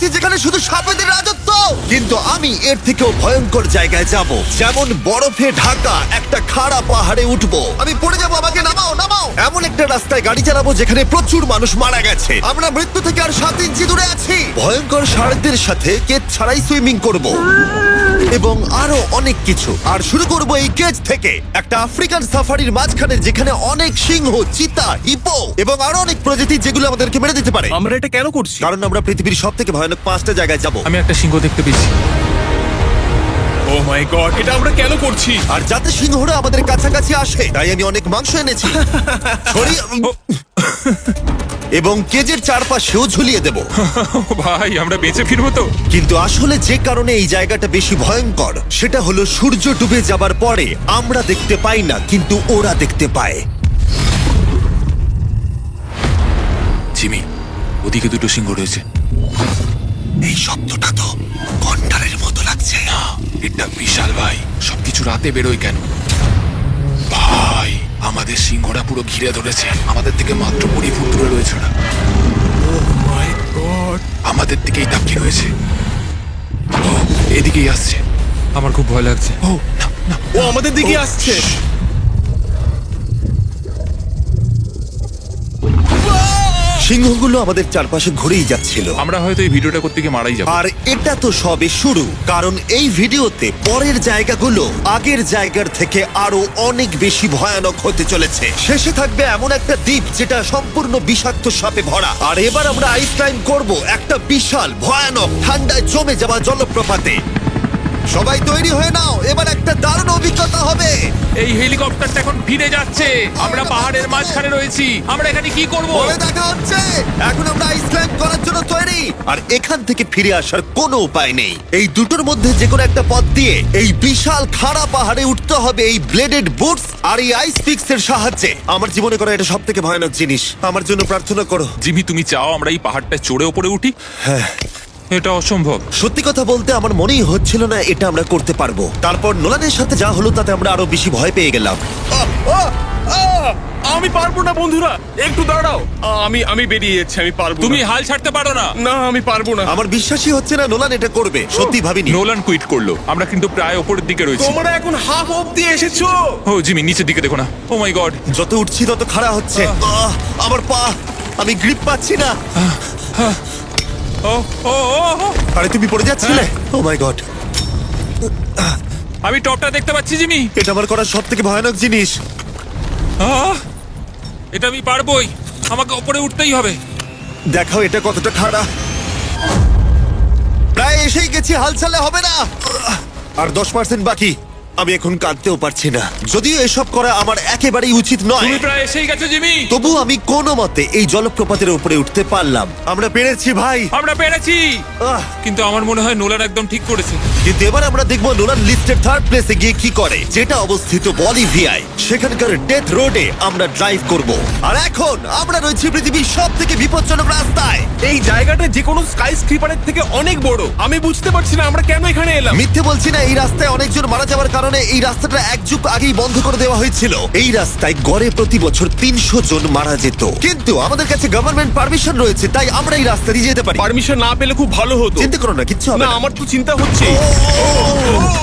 যাচ্ছি যেখানে শুধু সাপেদের রাজত্ব কিন্তু আমি এর থেকেও ভয়ঙ্কর জায়গায় যাব। যেমন বরফে ঢাকা একটা খাড়া পাহাড়ে উঠবো। আমি পড়ে যাব আমাকে নামাও নামাও। এমন একটা রাস্তায় গাড়ি চালাবো যেখানে প্রচুর মানুষ মারা গেছে। আমরা মৃত্যু থেকে আর সাত ইঞ্চি দূরে আছি। ভয়ঙ্কর শার্কদের সাথে কেচ ছাড়াই সুইমিং করব। এবং আরও অনেক কিছু। আর শুরু করব এই কেজ থেকে। একটা আফ্রিকান সাফারির মাঝখানে যেখানে অনেক সিংহ চিতা হিপো এবং আরও অনেক প্রজাতি যেগুলো আমাদেরকে মেরে দিতে পারে। আমরা এটা কেন করছি? কারণ আমরা পৃথিবীর সব থেকে ভয়ানক পাঁচটা জায়গায় যাব। আমি একটা সিংহ দেখতে পেয়েছি ও মাই গড এটা আমরা কেন করছি? আর যাতে সিংহরা আমাদের কাছাকাছি আসে তাই আমি অনেক মাংস এনেছি। ছড়িয়ে- এবং কেজের চারপাশেও ঝুলিয়ে দেব। ভাই আমরা বেঁচে ফিরবো তো। কিন্তু আসলে যে কারণে এই জায়গাটা বেশি ভয়ঙ্কর সেটা হলো সূর্য ডুবে যাবার পরে আমরা দেখতে পাই না কিন্তু ওরা দেখতে পায়। জিমি ওদিকে দুটো সিংহ রয়েছে। এই শব্দটা তো কন্টারের মতো লাগছে। না এটা বিশাল ভাই। সবকিছু রাতে বেরোয় কেন? ভাই আমাদের সিংহটা পুরো ঘিরে ধরেছে। আমাদের থেকে মাত্র কুড়ি ফুট দূরে রয়েছে ওরা। মাই গড আমাদের দিকেই তাকিয়ে রয়েছে। ও এদিকেই আসছে। আমার খুব ভয় লাগছে। ও না না। ও আমাদের দিকে আসছে। সিংহগুলো আমাদের চারপাশে ঘুরেই যাচ্ছিল। আমরা হয়তো এই ভিডিওটা করতে গিয়ে মারাই যাব। আর এটা তো সবে শুরু কারণ এই ভিডিওতে পরের জায়গাগুলো আগের জায়গার থেকে আরও অনেক বেশি ভয়ানক হতে চলেছে। শেষে থাকবে এমন একটা দ্বীপ যেটা সম্পূর্ণ বিষাক্ত সাপে ভরা। আর এবার আমরা আইস ক্লাইম করব একটা বিশাল ভয়ানক ঠান্ডায় জমে যাওয়া জলপ্রপাতে। সবাই তৈরি হয়ে নাও এবার একটা দারুণ অভিজ্ঞতা হবে। এই হেলিকপ্টারটা এখন ফিরে যাচ্ছে। আমরা পাহাড়ের মাঝখানে রয়েছি। আমরা এখানে কি করব? পরে দেখা হচ্ছে এখন আমরা আইস ক্লাইম্ব করার জন্য তৈরি। আর এখান থেকে ফিরে আসার কোনো উপায় নেই। এই দুটোর মধ্যে যে কোনো একটা পথ দিয়ে এই বিশাল খাড়া পাহাড়ে উঠতে হবে এই ব্লেডেড বুটস আর এই আইস পিক্স এর সাহায্যে। আমার জীবনে করা এটা সব থেকে ভয়ানক জিনিস। আমার জন্য প্রার্থনা করো। জিমি তুমি চাও আমরা এই পাহাড়টা চড়ে ওপরে উঠি? হ্যাঁ। এটা অসম্ভব। সত্যি কথা বলতে আমার মনেই হচ্ছিল না এটা আমরা করতে পারব। তারপর নোলানের সাথে যা হলো তাতে আমরা আরও বেশি ভয় পেয়ে গেলাম। আমি পারব না বন্ধুরা। একটু দাঁড়াও। আমি আমি বেরিয়ে যাচ্ছি আমি পারব তুমি হাল ছাড়তে পারো না। না আমি পারব না। আমার বিশ্বাসই হচ্ছে না নোলান এটা করবে সত্যি ভাবিনি। নোলান কুইট করল। আমরা কিন্তু প্রায় ওপরের দিকে রয়েছি। তোমরা এখন হাফ অব্দি এসেছ। ও জিমি নিচের দিকে দেখো না। ও মাই গড যত উঠছি তত খাড়া হচ্ছে। আহ, আমার পা আমি গ্রিপ পাচ্ছি না। ও ও ও, ও। আরে তুমি পড়ে যাচ্ছিলে? ও মাই গড আমি টপটা দেখতে পাচ্ছি জিমি। এটা আমার করার সব থেকে ভয়ানক জিনিস। আহ! এটা আমি পারবোই। আমাকে ওপরে উঠতেই হবে। দেখাও এটা কতটা খাড়া। প্রায় এসেই গেছি হাল ছাড়লে হবে না। আর দশ পার্সেন্ট বাকি। আমি এখন কাঁদতেও পারছি না। যদিও এসব করা আমার একেবারেই উচিত নয়। তুমি প্রায় এসেই গেছো জিমি। তবু আমি কোনো মতে এই জলপ্রপাতের উপরে উঠতে পারলাম। আমরা পেরেছি ভাই। আমরা পেরেছি। আহ, কিন্তু আমার মনে হয় নোলান একদম ঠিক করেছে। কিন্তু এবার আমরা দেখব নোলান লিস্টের থার্ড প্লেসে গিয়ে কি করে যেটা অবস্থিত বলিভিয়ায়। সেখানকার ডেথ রোডে আমরা ড্রাইভ করব। আর এখন আমরা রয়েছি পৃথিবীর সব থেকে বিপজ্জনক রাস্তায়। এই জায়গাটা যে কোনো স্কাই স্ক্রিপারের থেকে অনেক বড়। আমি বুঝতে পারছি না আমরা কেন এখানে এলাম। মিথ্যে বলছি না এই রাস্তায় অনেকজন মারা যাওয়ার কারণে এই রাস্তাটা এক যুগ আগেই বন্ধ করে দেওয়া হয়েছিল। এই রাস্তায় গড়ে প্রতি বছর তিনশো জন মারা যেত। কিন্তু আমাদের কাছে গভর্নমেন্ট পারমিশন রয়েছে তাই আমরা এই রাস্তা দিয়ে যেতে পারি। পারমিশন না পেলে খুব ভালো হতো। চিন্তা করো না কিচ্ছু হবে না না। আমার তো চিন্তা হচ্ছে।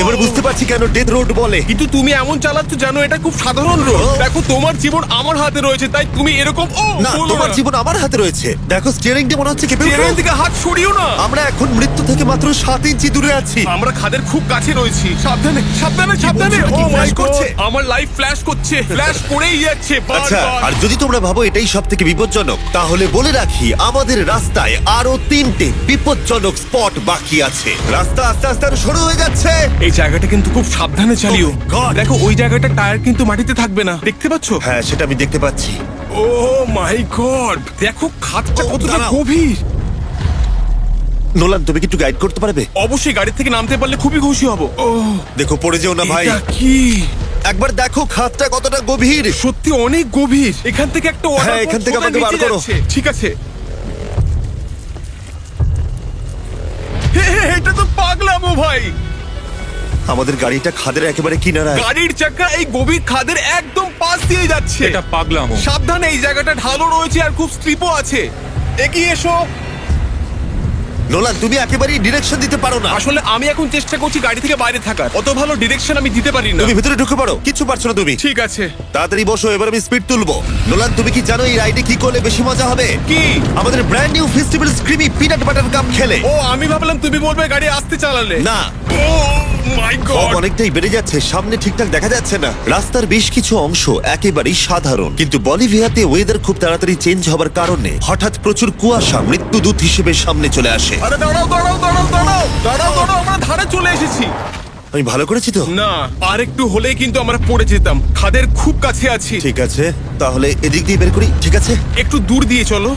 এবার বুঝতে পারছি কেন ডেথ রোড বলে। কিন্তু তুমি এমন চালাচ্ছ জানো এটা খুব সাধারণ রোড দেখো তোমার জীবন আমার হাতে রয়েছে তাই তুমি এরকম ও না বলো তোমার জীবন আমার হাতে রয়েছে। দেখো স্টিয়ারিং স্টিয়ারিংটা মনে হচ্ছে কেঁপে উঠল। ট্রেনের দিকে হাত সরিও না। আমরা এখন মৃত্যু থেকে মাত্র সাত ইঞ্চি দূরে আছি। আমরা খাদের খুব কাছে রয়েছি। সাবধানে সাবধানে। সাবধানে বলছো? ও মাই করছে? আমার লাইফ ফ্ল্যাশ করছে। ফ্ল্যাশ করেই যাচ্ছে। আচ্ছা আর যদি তোমরা ভাবো এটাই সব থেকে বিপজ্জনক তাহলে বলে রাখি আমাদের রাস্তায় আরও তিনটে বিপজ্জনক স্পট বাকি আছে। রাস্তা আস্তে আস্তে আরও সরু হয়ে যাচ্ছে। এই জায়গাটা কিন্তু খুব সাবধানে চালিও। Oh my God! দেখো ওই জায়গাটা টায়ার কিন্তু মাটিতে থাকবে না। দেখতে পাচ্ছ? হ্যাঁ সেটা আমি দেখতে পাচ্ছি। ও মাই গড দেখো খাতটা ও, কতটা দাঁড়াও। গভীর। নোলান তুমি কি একটু গাইড করতে পারবে? অবশ্যই গাড়ি থেকে নামতে পারলে খুবই খুশি হব। ও দেখো পড়ে যেও না ভাই। এটা কি? একবার দেখো খাতটা কতটা গভীর। সত্যি অনেক গভীর। এখান থেকে একটা waterfall হ্যাঁ, এখান থেকে সোজা আমাকে বার নিচে করো। যাচ্ছে। ঠিক আছে। হে, হে, এটা তো পাগলামো ভাই। আমাদের গাড়িটা খাদের একেবারে কিনারায়। গাড়ির চাকা এই গভীর খাদের একদম পাশ দিয়ে যাচ্ছে। এটা পাগলাম। সাবধানে এই জায়গাটা ঢালও রয়েছে আর খুব স্লিপও আছে। এগিয়ে এসো। নোলান তুমি একেবারেই ডিরেকশন দিতে পারো না। আসলে আমি এখন চেষ্টা করছি গাড়ি থেকে বাইরে থাকার। অত ভালো ডিরেকশন আমি দিতে পারি না। তুমি ভিতরে ঢুকে পড়ো কিছু পারছ না তুমি। ঠিক আছে। তাড়াতাড়ি বসো এবার আমি স্পিড তুলবো। নোলান তুমি কি জানো এই রাইডে কি করলে বেশি মজা হবে? কি? আমাদের brand new festival creamy peanut butter cup খেলে। ও আমি ভাবলাম তুমি বলবে গাড়ি আসতে চালালে। না। ও মাই ফগ গড অনেকটাই বেড়ে যাচ্ছে সামনে ঠিকঠাক দেখা যাচ্ছে না। রাস্তার বেশ কিছু অংশ একেবারেই সাধারণ। কিন্তু বলিভিয়াতে ওয়েদার খুব তাড়াতাড়ি চেঞ্জ হবার কারণে হঠাৎ প্রচুর কুয়াশা মৃত্যুদূত হিসেবে সামনে চলে আসে। আরে দাঁড়াও দাঁড়াও দাঁড়াও দাঁড়াও দাঁড়াও দাঁড়াও আমরা ধারে চলে এসেছি। আমি ভালো করেছি তো? না আর একটু হলেই কিন্তু আমরা পড়ে যেতাম। খাদের খুব কাছে আছি। ঠিক আছে তাহলে এদিক দিয়ে বের করি ঠিক আছে? একটু দূর দিয়ে চলো।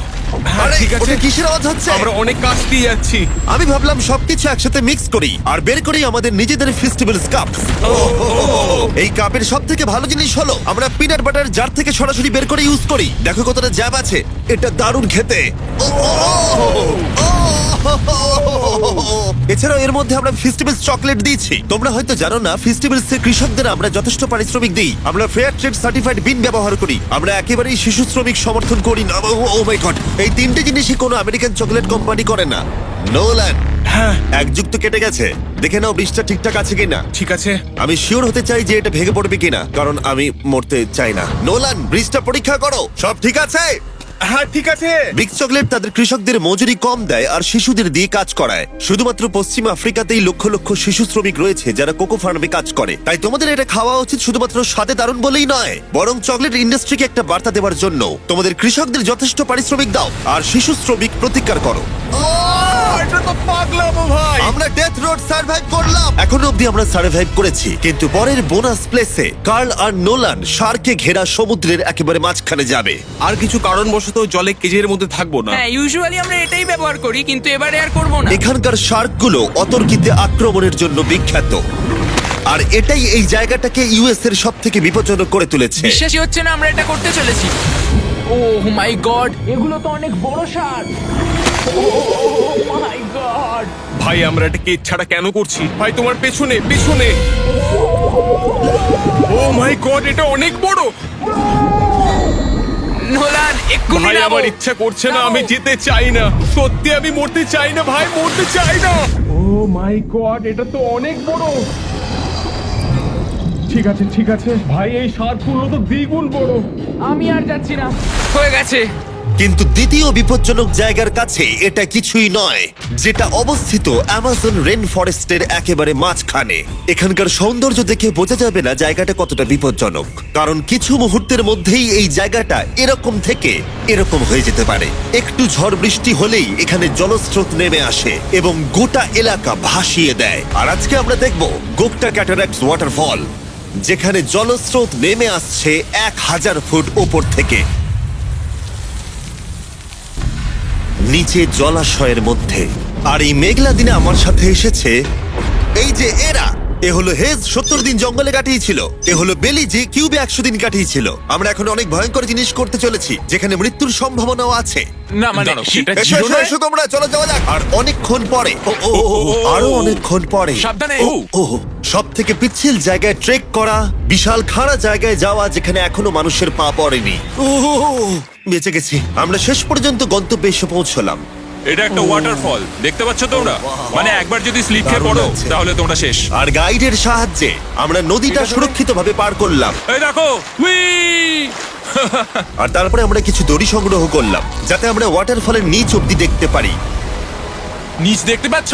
হ্যাঁ আরে, ঠিক আছে। ওটা কিসের আওয়াজ হচ্ছে? আমরা অনেক কাছ দিয়ে যাচ্ছি। আমি ভাবলাম সবকিছু একসাথে মিক্স করি আর বের করি আমাদের নিজেদের ফেস্টিভ্যাল কাপ এই কাপের সব থেকে ভালো জিনিস হলো আমরা পিনাট বাটার জার থেকে সরাসরি বের করে ইউজ করি। দেখো কতটা জ্যাব আছে। এটা দারুণ খেতে। ও, ও, ও, ও, এছাড়াও এর মধ্যে আমরা ফেস্টিভ্যালস চকলেট দিয়েছি। তোমরা হয়তো জানো না ফেস্টিভ্যালস এর কৃষকদের আমরা যথেষ্ট পারিশ্রমিক দিই। আমরা ফেয়ার ট্রেড সার্টিফাইড বিন ব্যবহার করি। আমরা একেবারেই শিশু শ্রমিক সমর্থন করি না। ও মাই গড এই তিনটে জিনিসই কোনো আমেরিকান চকলেট কোম্পানি করে না। নোল্যান্ড হ্যাঁ। এক যুগ তো কেটে গেছে। দেখে নাও বৃষ্টিটা ঠিকঠাক আছে কিনা। ঠিক আছে। আমি শিওর হতে চাই যে এটা ভেঙে পড়বে কিনা কারণ আমি মরতে চাই না। নোলান ব্রিজটা পরীক্ষা করো। সব ঠিক আছে? হ্যাঁ ঠিক আছে। বিগ চকলেট তাদের কৃষকদের মজুরি কম দেয় আর শিশুদের দিয়ে কাজ করায়। শুধুমাত্র পশ্চিম আফ্রিকাতেই লক্ষ লক্ষ শিশু শ্রমিক রয়েছে যারা কোকো ফার্মে কাজ করে। তাই তোমাদের এটা খাওয়া উচিত শুধুমাত্র স্বাদে দারুণ বলেই নয় বরং চকলেট ইন্ডাস্ট্রিকে একটা বার্তা দেওয়ার জন্য। তোমাদের কৃষকদের যথেষ্ট পারিশ্রমিক দাও আর শিশু শ্রমিক প্রতিকার করো। এটা তো পাগলামো ভাই। আমরা ডেথ রোড সার্ভাইভ করলাম। এখনও অবধি আমরা সার্ভাইভ করেছি। কিন্তু পরের বোনাস প্লেসে কার্ল আর নোলান শার্কে ঘেরা সমুদ্রের একেবারে মাঝখানে যাবে। আর কিছু কারণবশত জলে কেজের মধ্যে থাকব না। হ্যাঁ ইউজুয়ালি আমরা এটাই ব্যবহার করি কিন্তু এবারে আর করব না। এখানকার শার্কগুলো অতর্কিতে আক্রমণের জন্য বিখ্যাত। আর এটাই এই জায়গাটাকে ইউএস এর সব থেকে বিপজ্জনক করে তুলেছে। বিশ্বাসই হচ্ছে না আমরা এটা করতে চলেছি। ও মাই গড এগুলো তো অনেক বড় সার। ও মাই গড ভাই আমরা এটা কেজ ছাড়া কেন করছি? ভাই তোমার পেছনে পেছনে। ও মাই গড এটা অনেক বড়। নোলান এক্ষুনি ভাই আমার ইচ্ছা করছে না আমি যেতে চাই না। সত্যি আমি মরতে চাই না ভাই মরতে চাই না। ও মাই গড এটা তো অনেক বড়। ঠিক আছে ঠিক আছে। ভাই এই সারগুলো তো দ্বিগুণ বড়। আমি আর যাচ্ছি না। হয়ে গেছে। কিন্তু দ্বিতীয় বিপজ্জনক জায়গার কাছে এটা কিছুই নয় যেটা অবস্থিত অ্যামাজন রেন ফরেস্টের একেবারে মাঝখানে। এখানকার সৌন্দর্য দেখে বোঝা যাবে না জায়গাটা কতটা বিপজ্জনক কারণ কিছু মুহূর্তের মধ্যেই এই জায়গাটা এরকম থেকে এরকম হয়ে যেতে পারে। একটু ঝড় বৃষ্টি হলেই এখানে জলস্রোত নেমে আসে এবং গোটা এলাকা ভাসিয়ে দেয়। আর আজকে আমরা দেখব গোকটা ক্যাটারাক্ট ওয়াটারফল যেখানে জলস্রোত নেমে আসছে এক হাজার ফুট ওপর থেকে। নিচে জলাশয়ের মধ্যে। আর এই মেঘলা দিনে আমার সাথে এসেছে এই যে এরা। এ হলো হেজ সত্তর দিন জঙ্গলে কাটিয়েছিল এ হলো বেলি যে কিউবে একশো দিন কাটিয়েছিল আমরা এখন অনেক ভয়ঙ্কর জিনিস করতে চলেছি যেখানে মৃত্যুর সম্ভাবনাও আছে না মানে দাঁড়াও, সেটা এসো ছিল এসো না এসো তোমরা চলো যাওয়া যাক আর অনেকক্ষণ পরে ও, ও, ও, ও, আরও অনেকক্ষণ পরে সাবধানে। ও সব থেকে পিচ্ছিল জায়গায় ট্রেক করা বিশাল খাড়া জায়গায় যাওয়া যেখানে এখনও মানুষের পা পড়েনি ও বেঁচে গেছি আমরা শেষ পর্যন্ত গন্তব্যে এসে পৌঁছলাম এটা একটা ওয়াটারফল দেখতে পাচ্ছ তোমরা? মানে একবার যদি স্লিপ খেয়ে পড়ো তাহলে তোমরা শেষ। আর গাইডের সাহায্যে আমরা নদীটা সুরক্ষিতভাবে পার করলাম। এই দেখো উই! আর তারপরে আমরা কিছু দড়ি সংগ্রহ করলাম যাতে আমরা ওয়াটারফলের নিচ অব্দি দেখতে পারি। নিচ দেখতে পাচ্ছ?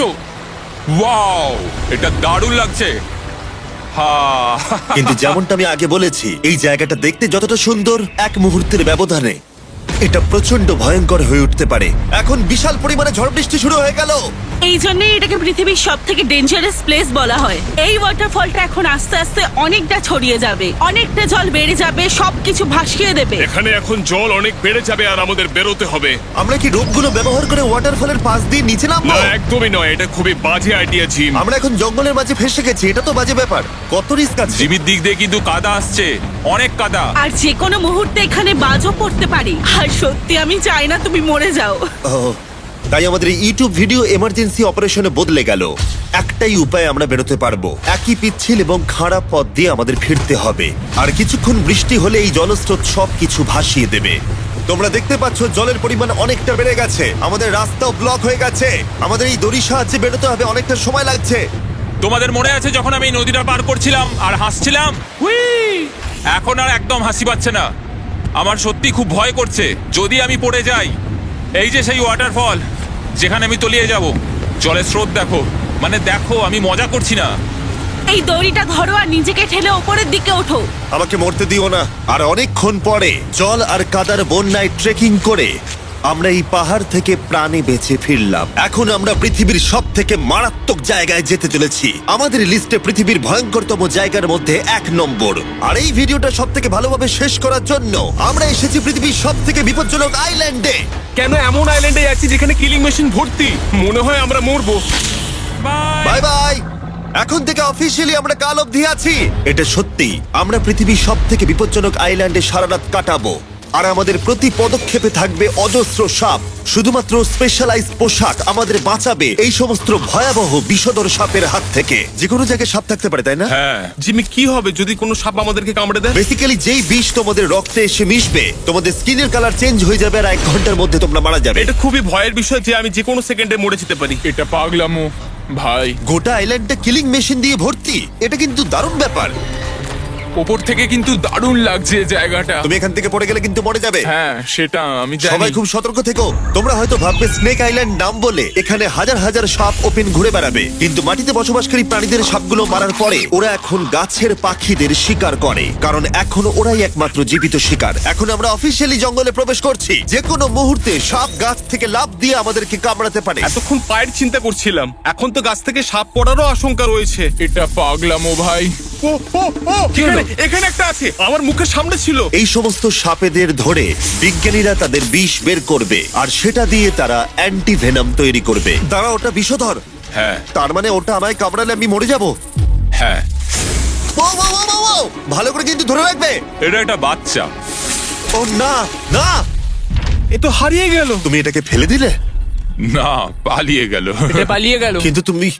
ওয়াও এটা দারুণ লাগছে। হা। কিন্তু যেমনটা আমি আগে বলেছি এই জায়গাটা দেখতে যতটা সুন্দর এক মুহূর্তের ব্যবধানে। এটা প্রচণ্ড ভয়ঙ্কর হয়ে উঠতে পারে। এখন বিশাল পরিমাণে ঝড় বৃষ্টি শুরু হয়ে গেল। এই জন্যই এটাকে পৃথিবীর সব থেকে ডেঞ্জারাস প্লেস বলা হয়। এই ওয়াটারফলটা এখন আস্তে আস্তে অনেকটা ছড়িয়ে যাবে। অনেকটা জল বেড়ে যাবে সবকিছু ভাসিয়ে দেবে। এখানে এখন জল অনেক বেড়ে যাবে আর আমাদের বেরোতে হবে। আমরা কি রোপগুলো ব্যবহার করে ওয়াটারফলের পাশ দিয়ে নিচে নামবো? না একদমই নয়। এটা খুবই বাজে আইডিয়া জিম। আমরা এখন জঙ্গলের মাঝে ফেসে গেছি। এটা তো বাজে ব্যাপার। কত রিস্ক আছে? জিমির দিক দিয়ে কিন্তু কাদা আসছে। অনেক কাদা। আর যে কোনো মুহূর্তে এখানে বাজও পড়তে পারি। আর সত্যি আমি চাই না তুমি মরে যাও। ও, তাই আমাদের ইউটিউব ভিডিও এমার্জেন্সি অপারেশনে বদলে গেল। একটাই উপায় আমরা বেরোতে পারব। একই পিচ্ছিল এবং খারাপ পথ দিয়ে আমাদের ফিরতে হবে। আর কিছুক্ষণ বৃষ্টি হলে এই জলস্রোত সব কিছু ভাসিয়ে দেবে। তোমরা দেখতে পাচ্ছ জলের পরিমাণ অনেকটা বেড়ে গেছে। আমাদের রাস্তাও ব্লক হয়ে গেছে। আমাদের এই দড়ির সাহায্যে বেরোতে হবে অনেকটা সময় লাগছে। তোমাদের মনে আছে যখন আমি এই নদীটা পার করছিলাম আর হাসছিলাম? এখন আর একদম হাসি পাচ্ছে না। আমার সত্যি খুব ভয় করছে যদি আমি পড়ে যাই। এই যে সেই ওয়াটারফল যেখানে আমি তলিয়ে যাব। জলের স্রোত দেখো। মানে দেখো আমি মজা করছি না। এই দড়িটা ধরো আর নিজেকে ঠেলে ওপরের দিকে ওঠো। আমাকে মরতে দিও না। আর অনেকক্ষণ পরে জল আর কাদার বন্যায় ট্রেকিং করে আমরা এই পাহাড় থেকে প্রাণে বেঁচে ফিরলাম। এখন আমরা পৃথিবীর সব থেকে মারাত্মক জায়গায় যেতে চলেছি। আমাদের লিস্টে পৃথিবীর ভয়ঙ্করতম জায়গার মধ্যে এক নম্বর। আর এই ভিডিওটা সব থেকে ভালোভাবে শেষ করার জন্য আমরা এসেছি পৃথিবীর সব থেকে বিপজ্জনক আইল্যান্ডে কেন এমন আইল্যান্ডে যাচ্ছি যেখানে কিলিং মেশিন ভর্তি? মনে হয় আমরা মরবো। বাই বাই বাই এখন থেকে অফিসিয়ালি আমরা কাল অবধি আছি। এটা সত্যি আমরা পৃথিবীর সব থেকে বিপজ্জনক আইল্যান্ডে সারা রাত কাটাবো। আর আমাদের প্রতি পদক্ষেপে থাকবে অজস্র সাপ শুধুমাত্র স্পেশালাইজ পোশাক আমাদের বাঁচাবে এই সমস্ত ভয়াবহ বিষধর সাপের হাত থেকে। যে কোনো জায়গায় সাপ থাকতে পারে তাই না? হ্যাঁ। জিমি কি হবে যদি কোনো সাপ আমাদেরকে কামড়ে দেয়? বেসিক্যালি যেই বিষ তোমাদের রক্তে এসে মিশবে তোমাদের স্কিনের কালার চেঞ্জ হয়ে যাবে আর এক ঘণ্টার মধ্যে তোমরা মারা যাবে। এটা খুবই ভয়ের বিষয় যে আমি যে কোনো সেকেন্ডে মরে যেতে পারি। এটা পাগলামো ভাই। গোটা আইল্যান্ডটা কিলিং মেশিন দিয়ে ভর্তি। এটা কিন্তু দারুণ ব্যাপার। ওপর থেকে কিন্তু দারুণ লাগছে জায়গাটা। তুমি এখান থেকে পড়ে গেলে কিন্তু মরে যাবে। হ্যাঁ সেটা আমি সবাই জানি খুব সতর্ক থেকো। তোমরা হয়তো ভাববে স্নেক আইল্যান্ড নাম বলে এখানে হাজার হাজার সাপ ওপেন ঘুরে বেড়াবে। কিন্তু মাটিতে বসবাসকারী প্রাণীদের সাপগুলো মারার পরে ওরা এখন গাছের পাখিদের শিকার করে। কারণ এখন ওরাই একমাত্র জীবিত শিকার। এখন আমরা অফিসিয়ালি জঙ্গলে প্রবেশ করছি। যে কোনো মুহূর্তে সাপ গাছ থেকে লাফ দিয়ে আমাদেরকে কামড়াতে পারে। এতক্ষণ পায়ের চিন্তা করছিলাম। এখন তো গাছ থেকে সাপ পড়ারও আশঙ্কা রয়েছে। এটা পাগলামো ভাই। ও ও ও এখানে এখানে একটা আছে। আমার মুখের সামনে ছিল। এই সমস্ত সাপেদের ধরে বিজ্ঞানীরা তাদের বিষ বের করবে আর সেটা দিয়ে তারা অ্যান্টি ভেনাম তৈরি করবে। দাঁড়া ওটা বিষধর। হ্যাঁ। তার মানে ওটা আমায় কামড়ালে আমি মরে যাব? হ্যাঁ। ও, ও, ও, ও, ও! ভালো করে কিন্তু ধরে রাখবে। এটা একটা বাচ্চা। ও না না! এ তো হারিয়ে গেল। তুমি এটাকে ফেলে দিলে? না পালিয়ে গেল। এটা পালিয়ে গেল। কিন্তু তুমি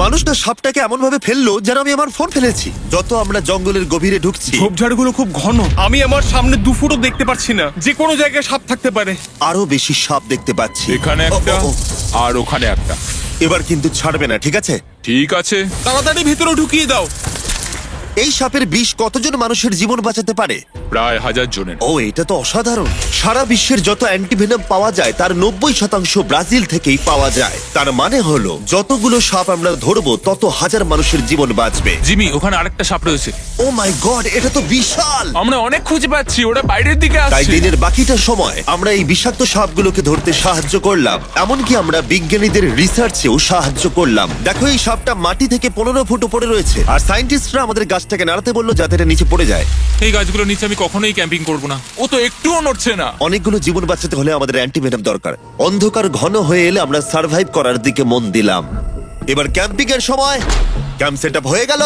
মানুষটা সাপটাকে এমন ভাবে ফেলল যেন আমি আমার ফোন ফেলেছি। যত আমরা জঙ্গলের গভীরে ঢুকছি। ঝোপঝাড়গুলো খুব ঘন। আমি আমার সামনে দু ফুটও দেখতে পাচ্ছি না। যে কোনো জায়গায় সাপ থাকতে পারে। আরও বেশি সাপ দেখতে পাচ্ছি। এখানে ও, একটা ও, ও, আর ওখানে একটা। এবার কিন্তু ছাড়বে না ঠিক আছে? ঠিক আছে। তাড়াতাড়ি ভেতরে ঢুকিয়ে দাও। এই সাপের বিষ কতজন মানুষের জীবন বাঁচাতে পারে? প্রায় হাজার জনের। ও এটা তো অসাধারণ। সারা বিশ্বের যত অ্যান্টিভেনম পাওয়া যায় তার নব্বই শতাংশ ব্রাজিল থেকেই পাওয়া যায়। তার মানে হলো যতগুলো সাপ আমরা ধরবো তত হাজার মানুষের জীবন বাঁচবে। জিমি ওখানে আরেকটা সাপ রয়েছে। ও মাই গড এটা তো বিশাল! আমরা অনেক খুঁজে পাচ্ছি ওরা বাইরের দিকে তাই আসছে। দিনের বাকিটা সময় আমরা এই বিষাক্ত সাপগুলোকে ধরতে সাহায্য করলাম। এমনকি আমরা বিজ্ঞানীদের রিসার্চেও সাহায্য করলাম। দেখো এই সাপটা মাটি থেকে পনেরো ফুট উপরে রয়েছে। আর সাইন্টিস্টরা আমাদের গাছটাকে নাড়াতে বলল যাতে এটা নিচে পড়ে যায়। এই গাছগুলো নিচে আমি কখনোই ক্যাম্পিং করব না। ও তো একটুও নড়ছে না। অনেকগুলো জীবন বাঁচাতে হলে আমাদের অ্যান্টিভেনম দরকার। অন্ধকার ঘন হয়ে এলে আমরা সার্ভাইভ করার দিকে মন দিলাম। এবার ক্যাম্পিং এর সময়। ক্যাম্প সেট হয়ে গেল।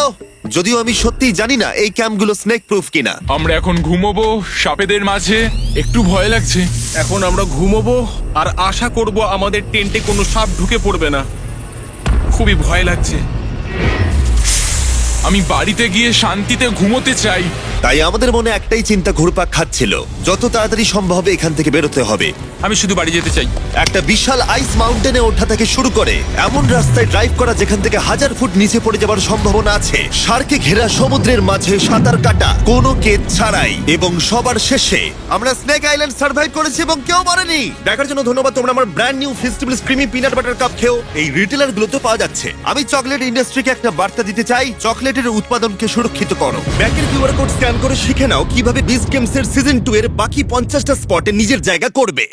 যদিও আমি সত্যিই জানি না এই ক্যাম্পগুলো স্নেক প্রুফ কিনা। আমরা এখন ঘুমোবো সাপেদের মাঝে। একটু ভয় লাগছে। এখন আমরা ঘুমোবো আর আশা করব আমাদের টেন্টে কোনো সাপ ঢুকে পড়বে না। খুবই ভয় লাগছে। আমি বাড়িতে গিয়ে শান্তিতে ঘুমোতে চাই। তাই আমাদের মনে একটাই চিন্তা ঘুরপাক খাচ্ছিল যত তাড়াতাড়ি সম্ভব এখান থেকে বেরোতে হবে। আমি শুধু বাড়ি যেতে চাই। একটা বিশাল আইস মাউন্টেনে ওঠা থেকে শুরু করে এমন রাস্তায় ড্রাইভ করা যেখান থেকে হাজার ফুট নিচে পড়ে যাওয়ার সম্ভাবনা আছে। সার্কে ঘেরা সমুদ্রের মাঝে সাঁতার কাটা কোনো কেদ ছাড়াই এবং সবার শেষে আমরা স্নেক আইল্যান্ড সার্ভাইভ করেছি এবং কেউ মরেনি। দেখার জন্য ধন্যবাদ তোমরা আমার brand new festival creamy peanut butter cup খেও এই রিটেলার গুলোতে পাওয়া যাচ্ছে। আমি চকলেট ইন্ডাস্ট্রিকে একটা বার্তা দিতে চাই চকলেটের উৎপাদনকে সুরক্ষিত করো। ব্যাংকের কিউআর কোড স্ক্যান করে শিখে নাও কীভাবে বিস গেমস এর সিজন টু এর বাকি পঞ্চাশটা স্পটে নিজের জায়গা করবে।